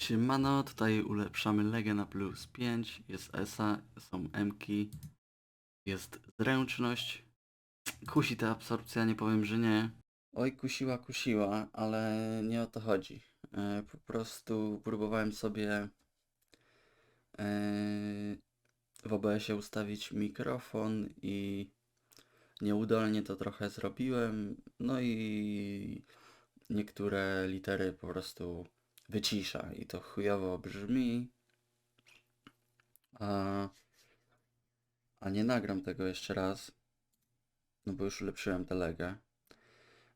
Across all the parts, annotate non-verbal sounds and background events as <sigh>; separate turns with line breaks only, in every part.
Siemano, tutaj ulepszamy Legę na plus 5, jest ESA, są M-ki, jest zręczność. Kusi ta absorpcja, nie powiem, że nie. Oj, kusiła, kusiła, ale nie o to chodzi. E, po prostu próbowałem sobie e, w OBS-ie ustawić mikrofon i nieudolnie to trochę zrobiłem. No i niektóre litery po prostu wycisza i to chujowo brzmi. A, a nie nagram tego jeszcze raz, no bo już ulepszyłem tę legę.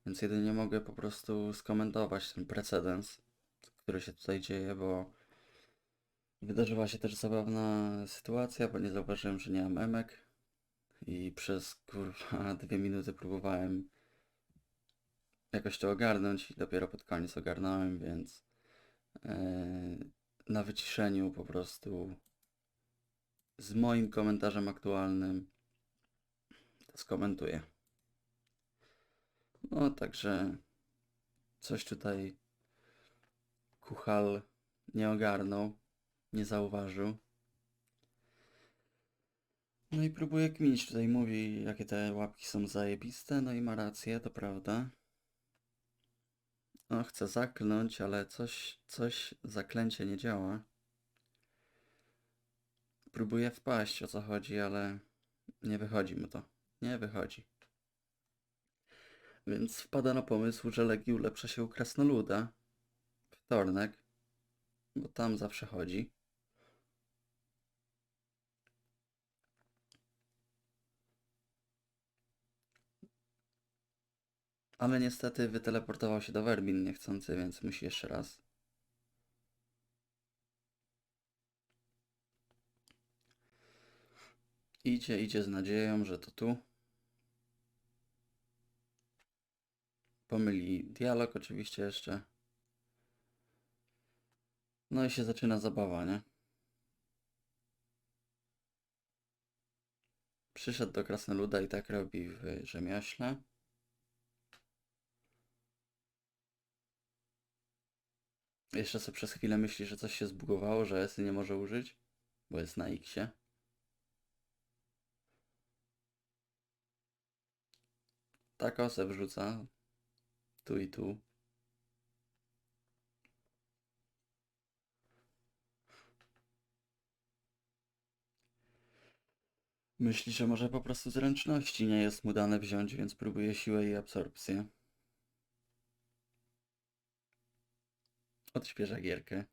Więc jedynie mogę po prostu skomentować ten precedens, który się tutaj dzieje, bo wydarzyła się też zabawna sytuacja, bo nie zauważyłem, że nie mam emek i przez kurwa <laughs> dwie minuty próbowałem jakoś to ogarnąć i dopiero pod koniec ogarnąłem, więc na wyciszeniu po prostu z moim komentarzem aktualnym to skomentuję. No także coś tutaj Kuchal nie ogarnął, nie zauważył. No i próbuje kminić, tutaj mówi jakie te łapki są zajebiste, no i ma rację, to prawda. No, chcę zakląć, ale coś, coś, zaklęcie nie działa. Próbuję wpaść, o co chodzi, ale nie wychodzi mu to. Nie wychodzi. Więc wpada na pomysł, że Legii ulepsza się u Krasnoluda. Wtornek. Bo tam zawsze chodzi. Ale niestety wyteleportował się do Werbin niechcący, więc musi jeszcze raz. Idzie, idzie z nadzieją, że to tu. Pomyli dialog oczywiście jeszcze. No i się zaczyna zabawa, nie? Przyszedł do Krasnoluda i tak robi w rzemiośle. Jeszcze sobie przez chwilę myśli, że coś się zbugowało, że Esy nie może użyć, bo jest na Xie. Tak osę wrzuca. Tu i tu. Myśli, że może po prostu zręczności nie jest mu dane wziąć, więc próbuje siłę i absorpcję. Odświeża gierkę.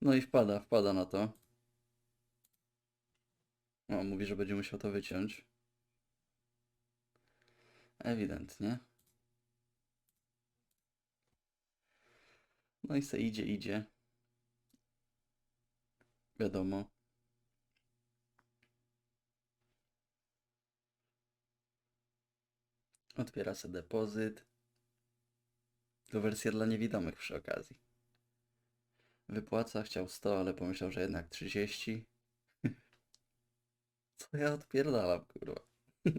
No i wpada, wpada na to. O, mówi, że będzie musiał to wyciąć. Ewidentnie. No i se idzie, idzie. Wiadomo. Otwiera sobie depozyt. To wersja dla niewidomych przy okazji. Wypłaca, chciał 100, ale pomyślał, że jednak 30. <laughs> Co ja odpierdalam, kurwa. <laughs>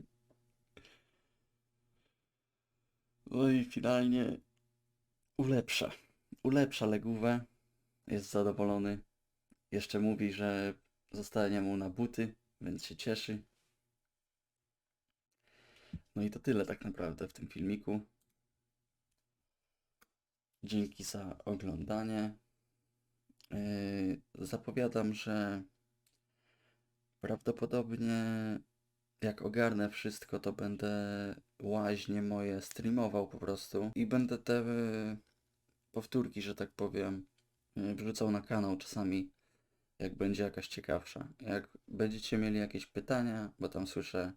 No i finalnie ulepsza. Ulepsza legówę. Jest zadowolony. Jeszcze mówi, że zostanie mu na buty, więc się cieszy. No i to tyle tak naprawdę w tym filmiku. Dzięki za oglądanie. Yy, zapowiadam, że prawdopodobnie jak ogarnę wszystko, to będę łaźnie moje streamował po prostu i będę te yy, powtórki, że tak powiem, yy, wrzucał na kanał czasami, jak będzie jakaś ciekawsza. Jak będziecie mieli jakieś pytania, bo tam słyszę,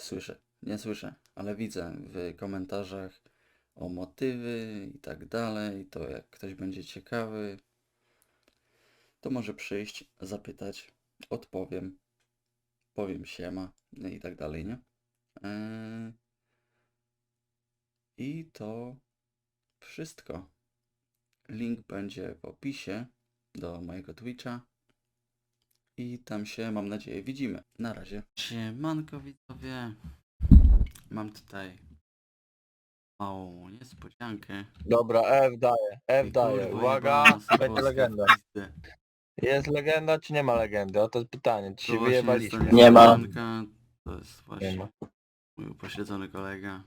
słyszę, nie słyszę, ale widzę w komentarzach o motywy i tak dalej, to jak ktoś będzie ciekawy, to może przyjść, zapytać, odpowiem, powiem siema no i tak dalej, nie? Eee, I to wszystko. Link będzie w opisie do mojego Twitcha i tam się, mam nadzieję, widzimy. Na razie. Siemanko widzowie. Mam tutaj małą niespodziankę.
Dobra, F daje, F daje.
Kurwa,
Uwaga,
jebana
będzie legenda. Jest legenda czy nie ma legendy? Oto jest pytanie, czy
To
się
właśnie jest ta
wyjebaliśmy?
Nie ma.
niespodzianka, To jest
Nie
właśnie mój upośledzony kolega.